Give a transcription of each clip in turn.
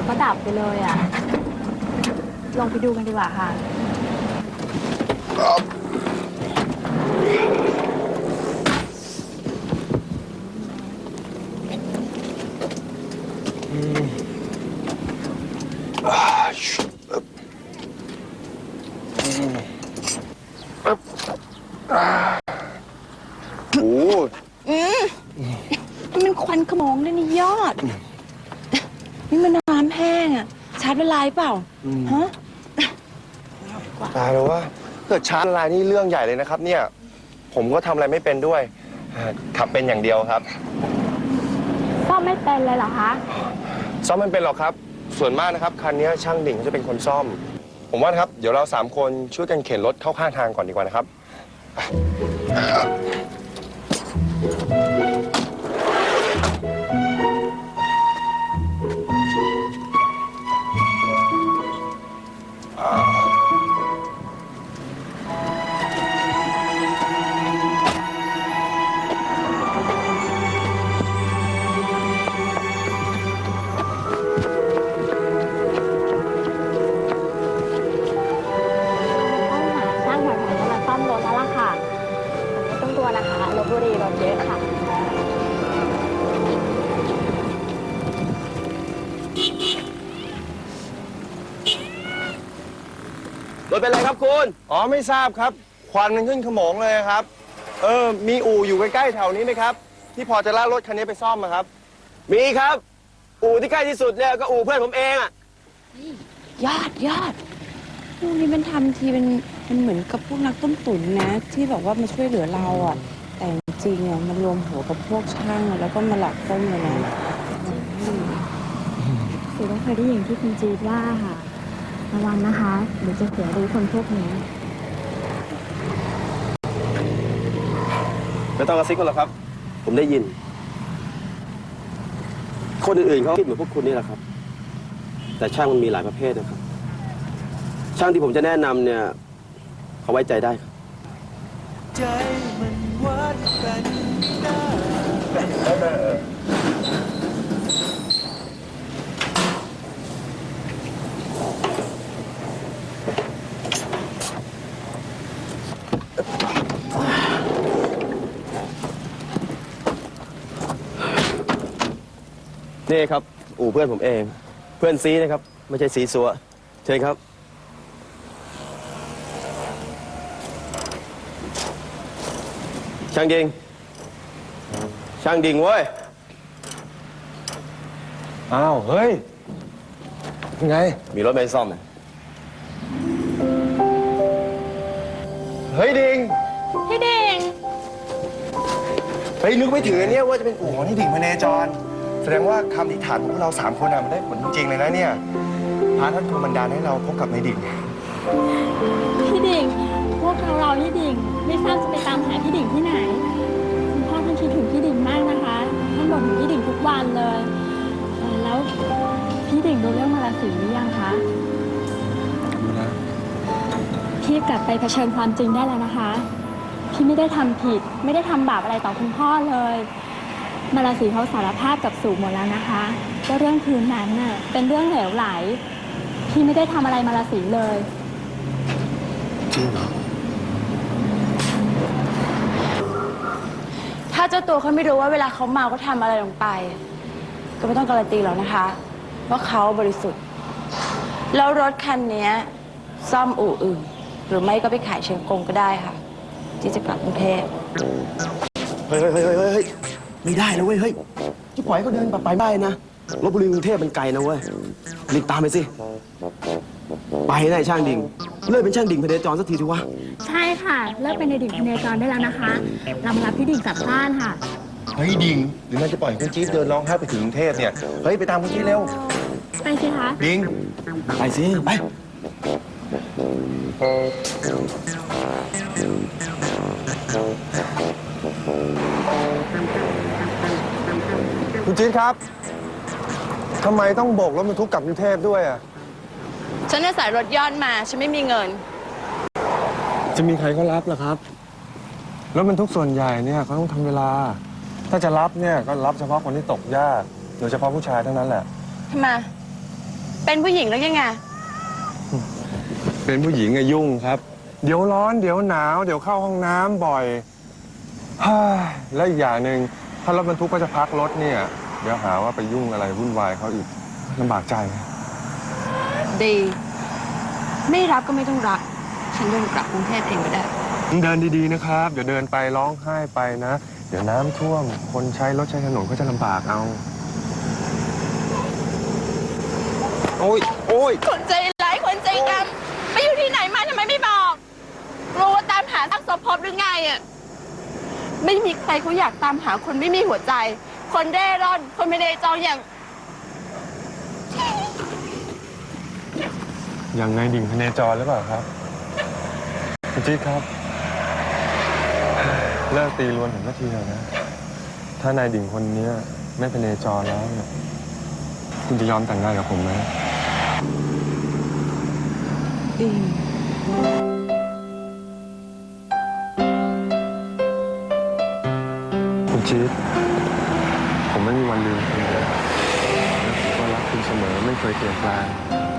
ดี๋ยวก็ดับไปเลยอะ ลองไปดูกันดีกว่าค่ะ โอ้โห มันเป็นควันขโมงด้วยนี่ยอด นี่มันน้ำแห้งอะชาร์จ ละลายเปล่าฮะตายแล้วว่าเกิดชาร์จละลายนี่เรื่องใหญ่เลยนะครับ เนี่ย ผมก็ทำอะไรไม่เป็นด้วยเอ่อขับเป็นอย่างเดียวครับซ่อมไม่เป็นเลยเหรอคะ ซ่อมไมันเป็นหรอกครับ ส่วนมากนะครับ คันนี้ช่างดิ่งเขาจะเป็นคนซ่อม ผมว่านะครับ เดี๋ยวเราสามคนช่วยกันเข็นรถเข้าข้างทางก่อนดีกว่านะครับ อ๋อไม่ทราบครับควันมันขึ้นขโมงเลยครับ เออ มีอู่อยู่ใกล้ๆแถวนี้ไหมครับ ที่พอจะลากรถคันนี้ไปซ่อมอะครับ มีครับ อู่ที่ใกล้ที่สุดเนี่ยก็อู่เพื่อนผมเองอะยอดยอดพวกนี้มันทำทีเป็นมันเหมือนกับพวกนักต้มตุ๋นนะ ที่แบบว่ามาช่วยเหลือเราอะแต่จริงๆอะมันรวมหัวกับพวกช่างอะแล้วก็มาหลอกต้มเลยนะสิต้องเคยได้ยินที่คุณจีดว่าค่ะ ระวังนะคะ เดี๋ยวจะเสียรู้คนพวกนี้ ไม่ต้องกระซิบกันหรอกครับ ผมได้ยิน คนอื่นๆเขาคิดเหมือนพวกคุณนี่แหละครับ แต่ช่างมันมีหลายประเภทนะครับ ช่างที่ผมจะแนะนำเนี่ยเขาไว้ใจได้ครับ ใจมันวัดกันได้ นี่ครับ อู่เพื่อนผมเอง เพื่อนซีนะครับ ไม่ใช่ซีซัวเชิญครับ ช่างดิง ช่างดิงเว้ย อ้าว เฮ้ยยังไง มีรถไปซ่อมไหมเฮ้ยดิงพี่ดิ่งเฮ้ยนึกไม่ถึงอันเนี้ยว่าจะเป็นอู่ของที่ดิ่งพเนจร แสดงว่าคำอธิษฐานของพวกเราสามคนอะมันได้ผลจริงๆเลยนะเนี่ยพระท่านทรงบันดาลให้เราพบกับในดิ่งพี่ดิ่งพวกเราเราพี่ดิ่งไม่ทราบจะไปตามหาพี่ดิ่งที่ไหนคุณพ่อท่านคิดถึงพี่ดิ่งมากนะคะท่านบอกถึงพี่ดิ่งทุกวันเลยเอ่อแล้วพี่ดิ่งดูเรื่องมาลาสีหรือยังคะดูนะพี่กลับไปเผชิญความจริงได้แล้วนะคะ พี่ไม่ได้ทำผิด ไม่ได้ทำบาปอะไรต่อคุณพ่อเลย มาลาสีเขาสารภาพกับสู่หมดแล้วนะคะว่าเรื่องคืนนั้นน่ะเป็นเรื่องเหลวไหลพี่ไม่ได้ทำอะไรมาลาสีเลยถ้าเจ้าตัวเขาไม่รู้ว่าเวลาเขาเมาก็ทำอะไรลงไป ก็ไม่ต้องการันตีหรอกนะคะ ว่าเขาบริสุทธิ์ แล้วรถคันเนี้ยซ่อมอู่อื่น หรือไม่ก็ไปขายเชียงกงก็ได้ค่ะ ที่จะกลับกรุงเทพ เฮ้ยเฮ้ยเฮ้ยเฮ้ยเฮ้ย ไม่ได้นะเว้ยเฮ้ยจะปล่อยให้เขาเดินไปไปได้นะลบบุรีกรุงเทพมันไกลนะเว้ยรีบตามไปสิ ไปให้ได้ช่างดิ่ง เลิกเป็นช่างดิ่งพเนจรสักทีถือว่าใช่ค่ะ เลิกเป็นในดิ่งพเนจรได้แล้วนะคะเรามารับพี่ดิ่งกลับบ้านค่ะ เฮ้ยดิงหรือน่าจะปล่อยให้คุณจี๊ดเดินร้องไห้ไปถึงกรุงเทพเนี่ย เฮ้ย ไปตามคุณจี๊ดเร็ว ไปสิคะ ดิง ไปสิไปคุณ จี๊ดครับทำไมต้องโบกรถบรรทุกกลับกรุงเทพด้วยอะ ฉันจะสายรถยอดมา ฉันไม่มีเงิน จะมีใครเขารับเหรอครับ รถบรรทุกส่วนใหญ่เนี่ยเขาต้องทำเวลา ถ้าจะรับเนี่ยก็รับเฉพาะคนที่ตกยากโดยเฉพาะผู้ชายเท่านั้นแหละ ทำไม เป็นผู้หญิงแล้วยังไง เป็นผู้หญิงอะยุ่งครับ เดี๋ยวร้อนเดี๋ยวหนาว เดี๋ยวเข้าห้องน้ำบ่อยเฮ้ยและอีกอย่างหนึ่งถ้ารถบรรทุกก็จะพักรถเนี่ย เดี๋ยวหาว่าไปยุ่งอะไรวุ่นวายเขาอีกลำบากใจดี ไม่รับก็ไม่ต้องรับ ฉันเดินกลับกรุงเทพเองก็ได้ เดินดีๆนะครับ เดี๋ยวเดินไปร้องไห้ไปนะ เดี๋ยวน้ำท่วม คนใช้รถใช้ถนนก็จะลำบากเอา โอ้ยโอ้ยคนใจร้ายคนใจดำไปอยู่ที่ไหนมาทำไมไม่บอกรู้ว่าตามหาทักษภพหรือไงอะ ไม่มีใครเขาอยากตามหาคนไม่มีหัวใจ คนเร่ร่อน คนไม่ได้จองอย่าง อย่างไงดิ่งพเนจรหรือเปล่าครับคุณจิ๊ดครับ เลิกตีรวนผมสักทีเถอะนะ ถ้านายดิ่งคนเนี้ยไม่พเนจรแล้วเนี่ยคุณจะยอมแต่งงานกับผมไหมคุณจี๊ดผมไม่มีวันลืมคุณเลยและผมก็รักคุณ เสมอไม่เคยเสียนแปลง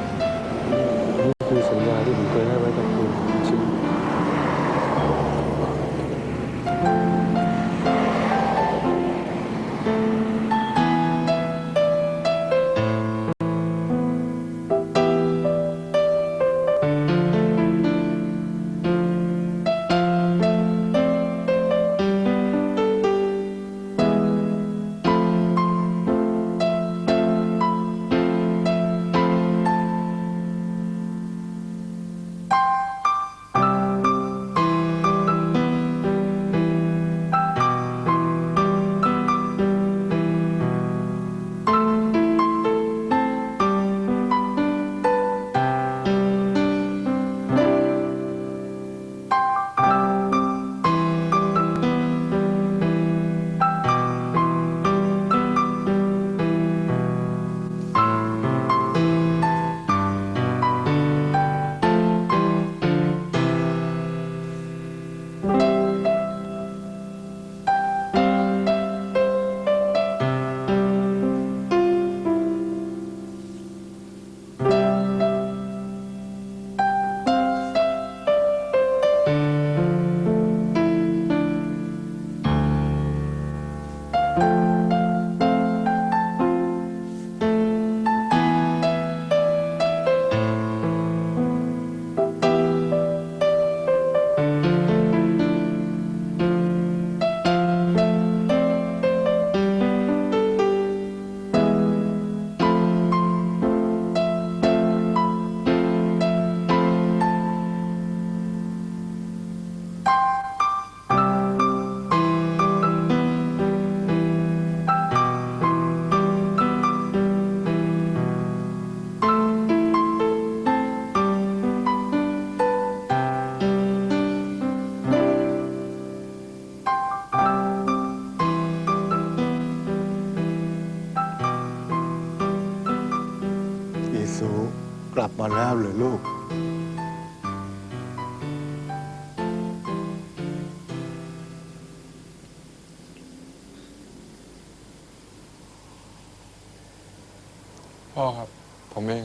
พ่อครับ ผมเอง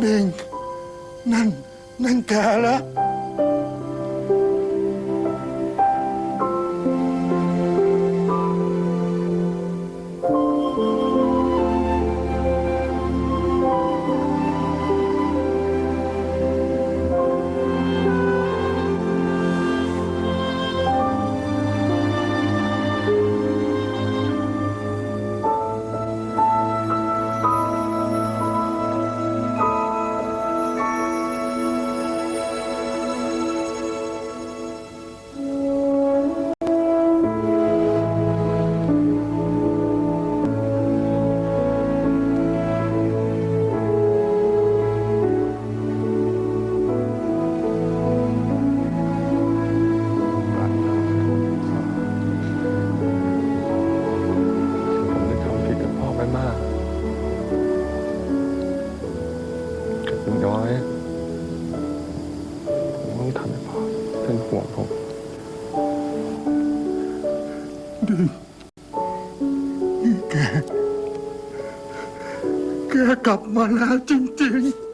เด้งนั่น นั่นแกแล้ว ห่วงผมดีแก แกกลับมาแล้วจริง ๆ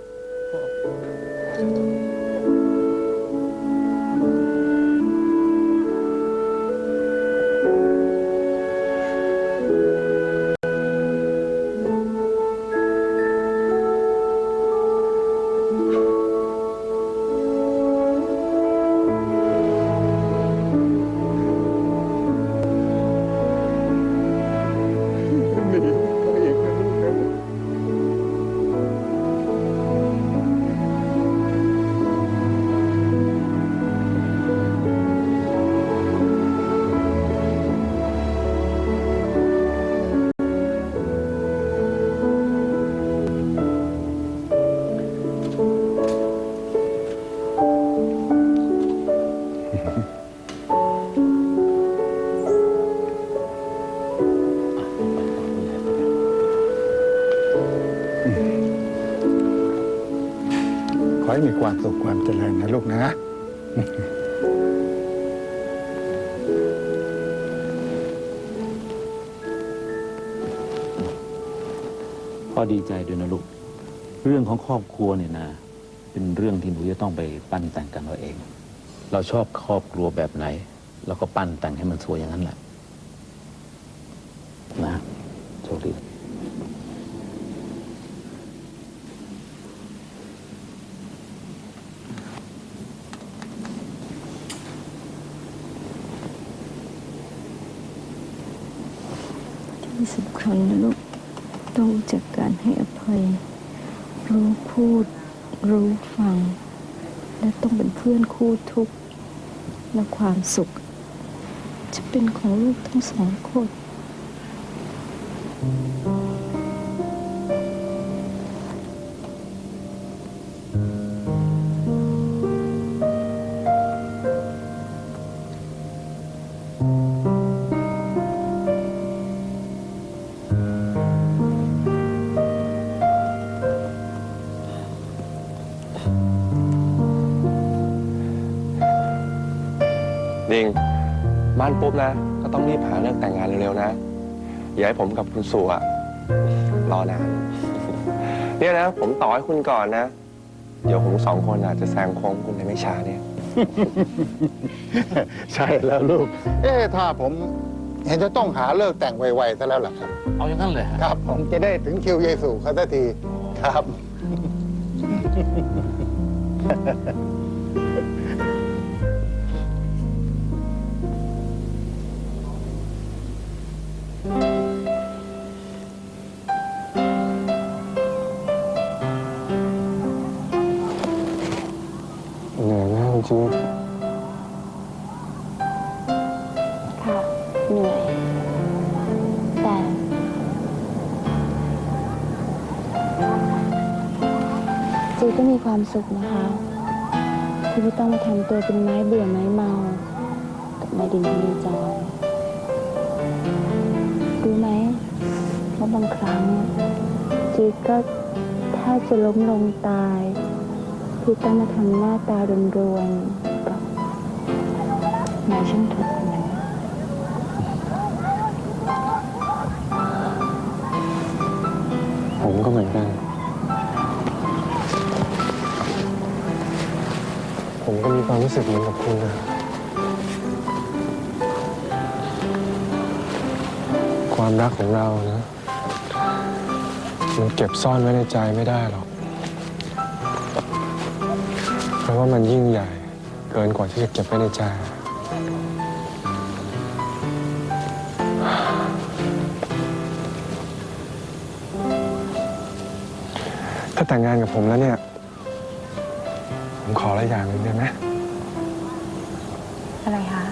ให้มีความสุขความเจริญนะลูกนะ พ่อดีใจด้วยนะลูก เรื่องของครอบครัวเนี่ยนะ เป็นเรื่องที่หนูจะต้องไปปั้นแต่งกันเราเอง เราชอบครอบครัวแบบไหน เราก็ปั้นแต่งให้มันสวยอย่างนั้นแหละนะโชคดี ที่สำคัญนะลูกต้องจักการให้อภัย รู้พูด รู้ฟัง และต้องเป็นเพื่อนคู่ทุกข์และความสุข จะเป็นของลูกทั้งสองคน ดิงบ้านปุ๊บนะ ก็ต้องรีบหาเรื่องแต่งงานเร็วๆนะ อย่าให้ผมกับคุณสุอะรอนานเนี่ยนะ ผมต่อให้คุณก่อนนะ เดี๋ยวผมสองคนอาจจะแซงโค้งคุณในไม่ช้าเนี่ย ใช่แล้วลูก เอ๊ะถ้าผมเห็นจะต้องหาเลิกแต่งไวๆซะแล้วล่ะครับ เอาอย่างนั้นเลยครับ ผมจะได้ถึงคิวเยซูเขาสักทีครับ จีก็มีความสุขนะคะที่ไม่ต้องมาทำตัวเป็นไม้เบื่อไม้เมา กับนายดินทนีจรรู้ไหมว่าบางครั้งจีก็แทบจะล้มลงตายที่ต้องมาทำหน้าตารวนๆกับนายช่างถูกคนนั้นผมก็เหมือนกัน ผมก็มีความรู้สึกเหมือนกับคุณนะ ความรักของเรานะ มันเก็บซ่อนไว้ในใจไม่ได้หรอก เพราะว่ามันยิ่งใหญ่เกินกว่าที่จะเก็บไว้ในใจ ถ้าแต่งงานกับผมแล้วเนี่ย ออะไรอย่างหนึ่งได้ไหมอะไรคะ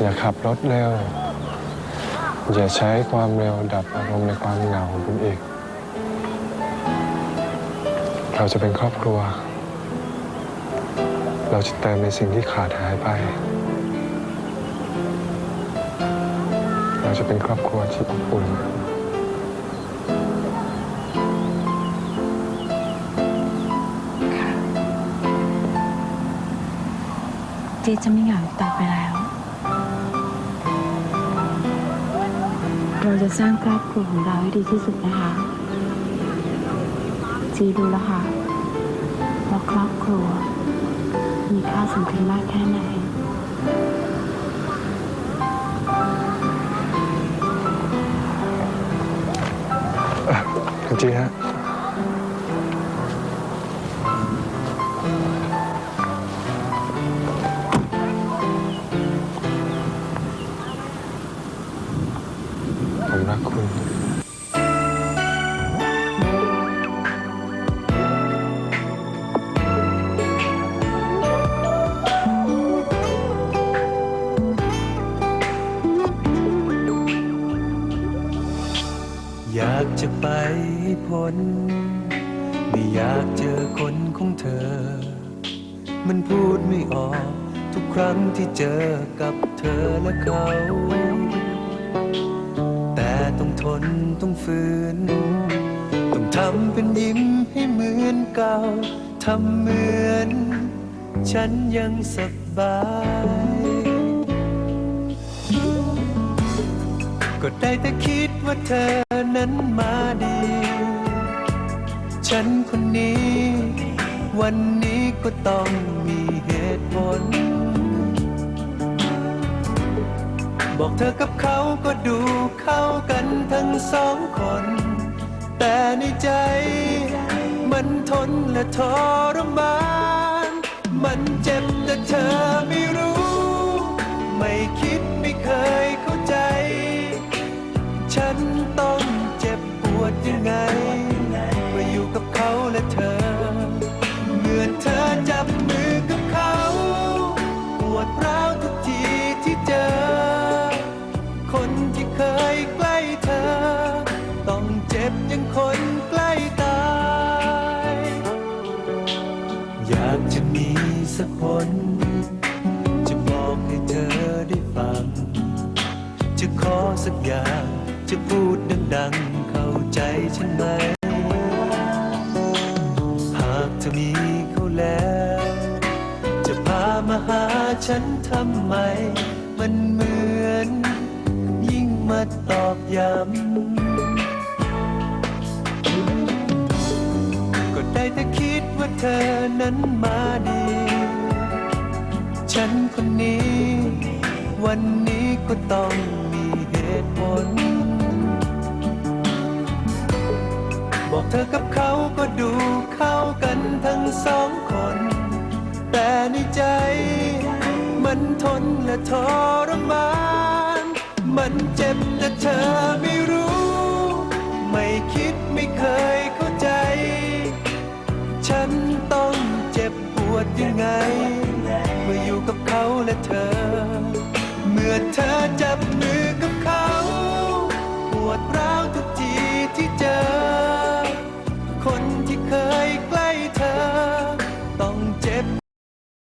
อย่าขับรถเร็ว อย่าใช้ความเร็วดับอารมณ์ในความเหงาของคุณอีก เราจะเป็นครอบครัว เราจะเติมในสิ่งที่ขาดหายไป เราจะเป็นครอบครัวที่อบอุ่น จีจะไม่เหงาอีกต่อไปแล้ว เราจะสร้างครอบครัวของเราให้ดีที่สุดนะคะ จีดูแล้วค่ะว่าครอบครัว มีค่าสำคัญมากแค่ไหนจีฮะ ผมรักคุณ อยากจะไปให้พ้นไม่อยากเจอคนของเธอ มันพูดไม่ออกทุกครั้งที่เจอกับเธอและเขา นต้องฝืน ต้องทำเป็นยิ้มให้เหมือนเก่า ทำเหมือน ฉันยังสบาย ก็ได้แต่คิดว่าเธอนั้นมาดี ฉันคนนี้ วันนี้ก็ต้องมีเหตุผล บอกเธอกับเขาก็ดูเข้ากันทั้งสองคน แต่ในใจ มันทนและทรมาน มันเจ็บแต่ สักอย่าง จะพูดดังๆ เข้าใจฉันไหม หากเธอมีเขาแล้ว จะพามาหาฉันทำไม มันเหมือน ยิ่งมาตอกย้ำ ก็ได้แต่คิดว่าเธอนั้นมาดี ฉันคนนี้ วันนี้ก็ต้อง มีเหตุผลบอกเธอกับเขาก็ดูเข้ากันทั้งสองคน แต่ในใจ มันทนและทรมาน มันเจ็บแต่เธอไม่รู้ ไม่คิดไม่เคยเข้าใจ ฉันต้องเจ็บปวดยังไง เมื่ออยู่กับเขาและเธอ เมื่อเธอจับมื